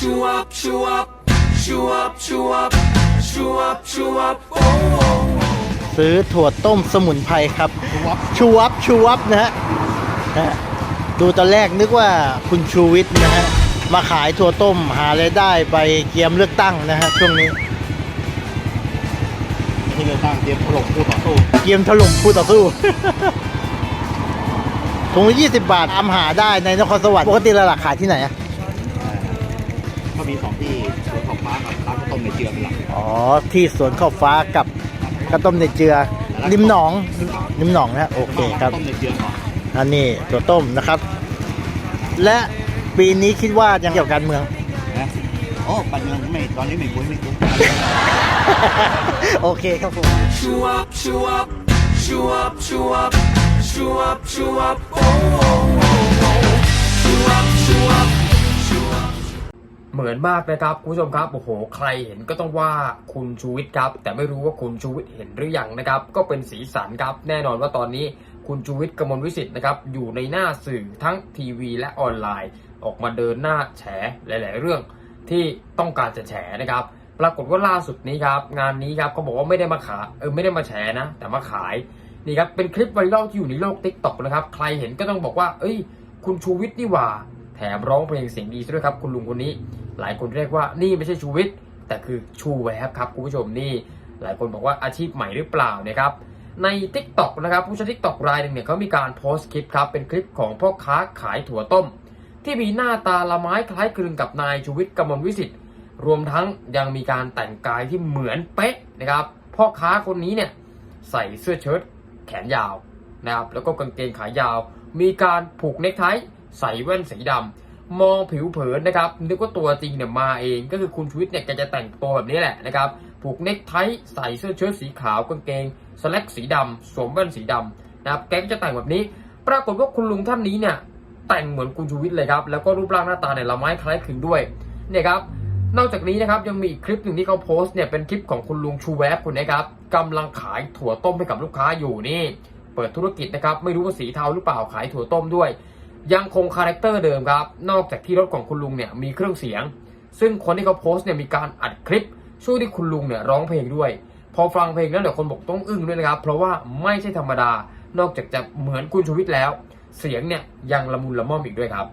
chew up, chew up, chew up, chew up, chew up, chew up, oh, oh. ซื้อถั่วต้มสมุนไพรครับชูวับชูวับนะฮะนะฮะดูตอนแรกนึกว่าคุณชูวิทย์นะฮะมาขายถั่วต้มหารายได้ไปเกียมเลือกตั้งนะฮะช่วงนี้ที่เลือกตั้งเตรียมถล่มคู่ต่อสู้เกียมถล่มคู่ต่อสู้ถุงละ20 บาทตามหาได้ในนครสวรรค์ปกติเราหลักขายที่ไหนอะ ก็มีสองที่สวนของฟ้ากับร้านข้าวต้มในเจือเป็นหลักอ๋อ ที่สวนข้าวฟ้ากับข้าวต้มในเจือ ริมหนอง ริมหนองนะฮะโอเคครับต้มในเจือก่อนอันนี้ถั่วต้มนะครับ และปีนี้คิดว่ายังเกี่ยวกับการเมือง นะโอ้ปันเมืองไม่ตอนนี้ไม่คุยไม่คุยโอเคครับผม Chew up, chew up, chew up, chew up, chew up, chew up, oh, oh, oh, oh. Chew up, chew up, chew up. เหมือนมากนะครับคุณผู้ชมครับโอ้โห ใครเห็นก็ต้องว่าคุณชูวิทย์ครับ แต่ไม่รู้ว่าคุณชูวิทย์เห็นหรือยังนะครับ ก็เป็นสีสันครับแน่นอนว่าตอนนี้คุณชูวิทย์กมลวิสิทธ์นะครับอยู่ในหน้าสื่อทั้งทีวีและออนไลน์ ออกมาเดินหน้าแฉหลาย ๆ เรื่องที่ต้องการจะแฉนะครับ ปรากฏว่าล่าสุดนี้ครับ งานนี้ครับก็บอกว่าไม่ได้มาขายเออไม่ได้มาแฉนะ แต่มาขายนี่ครับเป็นคลิปไวรัลที่อยู่ในโลกทิกตอกนะครับ ใครเห็นก็ต้องบอกว่า เอ้ย คุณชูวิทย์นี่หว่า แถมร้องเพลงเสียงดีซะด้วยครับ คุณลุงคนนี้ หลายคนเรียกว่านี่ไม่ใช่ชูวิทย์แต่คือชูแวบครับคุณผู้ชมนี่ หลายคนบอกว่าอาชีพใหม่หรือเปล่านะครับใน t ิ k t o k นะครับผู้ใช้ t ิ k t o k รายหนึ่งเนี่ยเขามีการโพสต์คลิปครับ เป็นคลิปของพ่อค้าขายถั่วต้ม ที่มีหน้าตาละไม้คล้ายคลึงกับนายชูวิทย์กมลวิสิทธิ์รวมทั้งยังมีการแต่งกายที่เหมือนเป๊ะนะครับพ่อค้าคนนี้เนี่ยใส่เสื้อเชิ้ตแขนยาวนะครับแล้วก็กางเกงขายาว มีการผูกเนคไท ใส่แว่นสีดำมองผิวเผินนะครับนึกว่าตัวจริงเนี่ยมาเองก็คือคุณชูวิทย์เนี่ยแกจะแต่งตัวแบบนี้แหละนะครับผูกเนคไทใส่เสื้อเชิ้ตสีขาวกางเกงสแลกสีดำสวมแว่นสีดำนะครับแกก็จะแต่งแบบนี้ ปรากฏว่าคุณลุงท่านนี้เนี่ยแต่งเหมือนคุณชูวิทย์เลยครับแล้วก็รูปร่างหน้าตาเนี่ยละไม้คล้ายคลึงด้วยเนี่ยครับนอกจากนี้นะครับยังมีอีกคลิปหนึ่งที่เขาโพสต์เนี่ยเป็นคลิปของคุณลุงชูแวบคนนี้ครับกำลังขายถั่วต้มให้กับลูกค้าอยู่นี่ เปิดธุรกิจนะครับไม่รู้ว่าสีเทาหรือเปล่าขายถั่วต้มด้วย ยังคงคาแรคเตอร์เดิมครับ นอกจากที่รถของคุณลุงเนี่ยมีเครื่องเสียง ซึ่งคนที่เขาโพสต์เนี่ยมีการอัดคลิป ช่วงที่คุณลุงเนี่ยร้องเพลงด้วย พอฟังเพลงแล้วเดี๋ยวคนบอกต้องอึ้งด้วยนะครับ เพราะว่าไม่ใช่ธรรมดา นอกจากจะเหมือนคุณชูวิทย์แล้ว เสียงเนี่ยยังละมุนละม่อมอีกด้วยครับ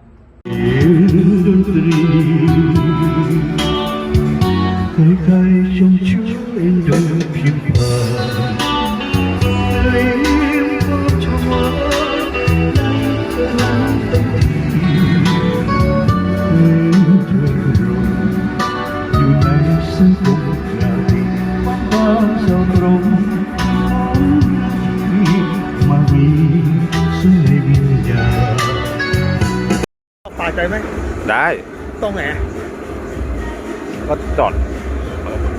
ใครๆจงช่วยเดินเพียงผ่าน ปาใจไหมได้ตรงไหนก็จอด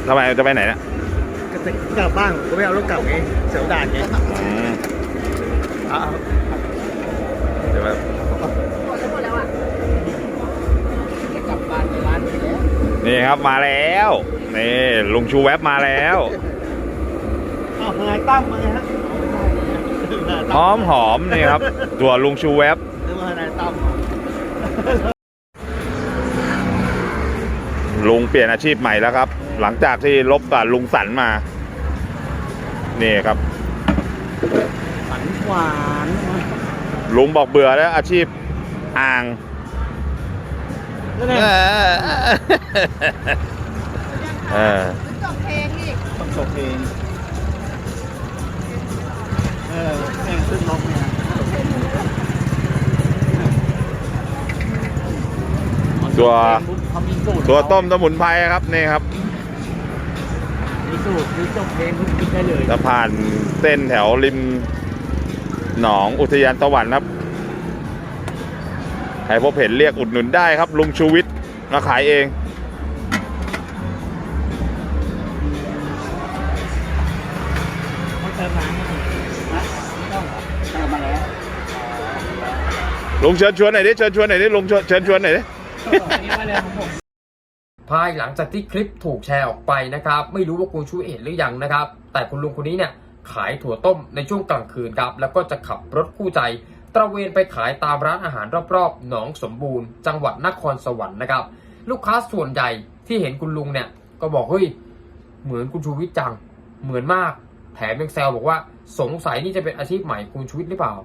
ทำไมจะไปไหนเนี่ยก็จะกลับบ้านก็ไม่เอารถกลับไงเสียวด่านไงอืมอ่าเดี๋ยวมานี่ครับมาแล้วนี่ลุงชูแวบมาแล้วอ้าวทนายตั้มมาไงฮะหอมหอมนี่ครับตัวลุงชูแวบ เรื่องทนายตั้ม ลุงเปลี่ยนอาชีพใหม่แล้วครับ หลังจากที่ลบกับลุงสันมา นี่ครับฝันหวานลุงบอกเบื่อแล้วอาชีพอ่างนั่นแหละเออต้องจบเอง ตัวเขามีสูตรตัวต้มสมุนไพรครับนี่ครับมีสูตรคือจบเพลงคุณกินได้เลยจะผ่านเส้นแถวริมหนองอุทยานสวรรค์ครับใครพบเห็นเรียกอุดหนุนได้ครับ ลุงชูวิทย์มาขายเองต้องเติมน้ำนะต้องเติมมาแล้ว ลุงเชิญชวนหน่อยดิเชิญชวนหน่อยดิลุงเชิญเชิญชวนหน่อยดิ ภายหลังจากที่คลิปถูกแชร์ออกไปนะครับ ไม่รู้ว่าคุณชูเห็นหรือยังนะครับ แต่คุณลุงคนนี้เนี่ยขายถั่วต้มในช่วงกลางคืนครับ แล้วก็จะขับรถคู่ใจตระเวนไปขายตามร้านอาหารรอบๆ หนองสมบูรณ์ จังหวัดนครสวรรค์นะครับ ลูกค้าส่วนใหญ่ที่เห็นคุณลุงเนี่ย ก็บอกเฮ้ยเหมือนคุณชูวิทย์จัง เหมือนมาก แถมยังแซวบอกว่าสงสัยนี่จะเป็นอาชีพใหม่คุณชูวิทย์หรือเปล่า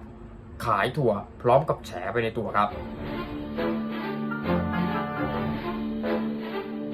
ขายถั่วพร้อมกับแฉไปในตัวครับ